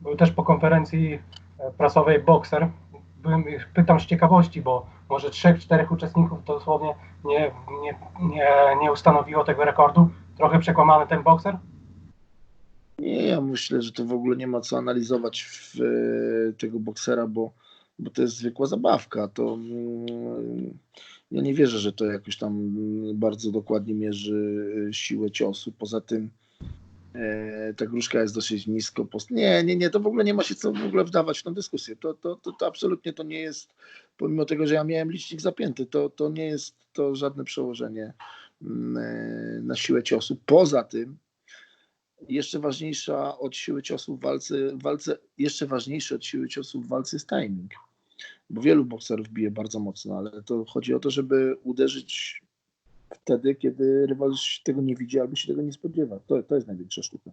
był też po konferencji e, prasowej bokser. Byłem, pytam z ciekawości, bo może trzech, czterech uczestników dosłownie nie, nie, nie, nie ustanowiło tego rekordu. Trochę przekłamany ten bokser? Nie, ja myślę, że to w ogóle nie ma co analizować w, e, tego boksera, bo, bo to jest zwykła zabawka. To mm, ja nie wierzę, że to jakoś tam bardzo dokładnie mierzy e, siłę ciosu. Poza tym ta gruszka jest dosyć nisko. Post... Nie, nie, nie, to w ogóle nie ma się co w ogóle wdawać w tę dyskusję. To, to, to, to absolutnie to nie jest, pomimo tego, że ja miałem licznik zapięty, to, to nie jest to żadne przełożenie mm, e, na siłę ciosu. Poza tym jeszcze ważniejsza od siły ciosu w walce, w walce jeszcze ważniejszy od siły ciosu w walce jest timing. Bo wielu bokserów bije bardzo mocno, ale to chodzi o to, żeby uderzyć wtedy, kiedy rywal tego nie widzi albo się tego nie spodziewa. To, to jest największa sztuka.